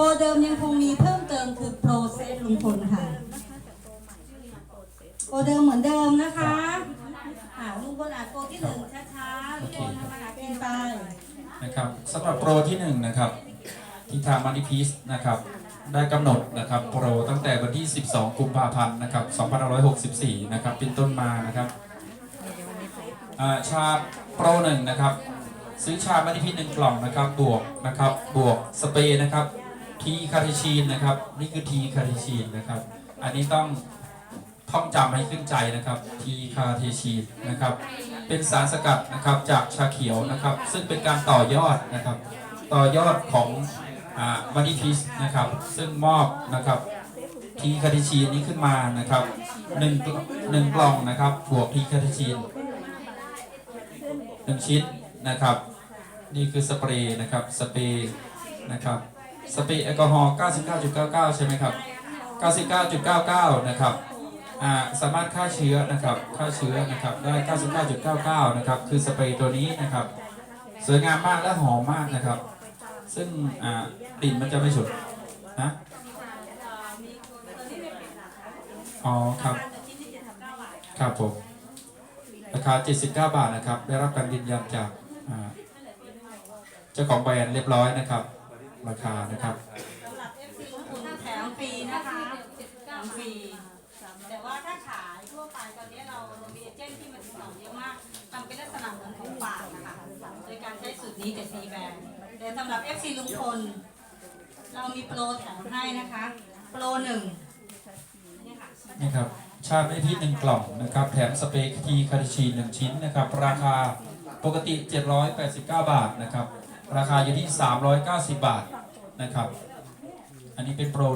โปรเดิมยังคงมีเพิ่มเติมคือโปรเซสลุงพลค่ะโปรเดิมเหมือนเดิมนะคะอ่าลุงพลอ่านโปรที่หนึ่งช้าๆลุงพลทำอาหารกินไปนะครับสำหรับโปรที่หนึ่งนะครับทีทามานิพีสนะครับได้กำหนดนะครับโปรตั้งแต่วันที่ 12 กุมภาพันธ์นะครับ2564 นะครับเป็นต้นมานะครับชาโปรหนึ่งนะครับ ซื้อชามานิพีสหนึ่งกล่องนะครับบวกนะครับบวกสเปรย์นะครับ ทีคาเทชีนนะครับ นี่คือทีคาเทชีนนะครับ อันนี้ต้องท่องจำให้ขึ้นใจนะครับ ทีคาเทชีนนะครับ เป็นสารสกัดนะครับจากชาเขียวนะครับ ซึ่งเป็นการต่อยอดนะครับ ต่อยอดของมานิพิสนะครับ ซึ่งมอบนะครับทีคาทิชีนนี้ขึ้นมานะครับหนึ่งหนึ่งกล่องนะครับบวกทีคาทิชีนหนึ่งชิ้นนะครับ นี่คือสเปรย์นะครับสเปรย์นะครับ สเปรย์แอลกอฮอล์ 99.99 ใช่ไหมครับ 99.99 นะครับอ่าสามารถฆ่าเชื้อนะครับฆ่าเชื้อนะครับได้ 99.99 นะครับ คือสเปรย์ตัวนี้นะครับ สวยงามมากและหอมมากนะครับ ซึ่งอ่ากลิ่นมันจะไม่ฉุนนะอ๋อครับ ครับผมราคา 79 บาทนะครับ ได้รับการยืนยันจากเจ้าของแบรนด์เรียบร้อยนะครับ ราคานะครับ สำหรับ FC ลุงพลแถมฟรีนะคะแถมฟรีแต่ว่าถ้าขายทั่วไปตอนนี้เราเรามีเอเจนต์ที่มาติดต่อเยอะมากทำเป็นลักษณะเหมือนของฝากนะคะโดยการใช้สูตรนี้แต่ซีแบรนด์แต่สำหรับ FC ลุงพลเรามีโปรแถมให้นะคะ โปรหนึ่งนี่ค่ะ นี่ครับ ชาไม่พิษหนึ่งกล่องนะครับ แถมสเปรย์ทีคาริชีนหนึ่งชิ้นนะครับ ราคาปกติ 789 บาทนะครับ ราคาอยู่ที่ 390 บาทนะครับ อันนี้เป็นโปร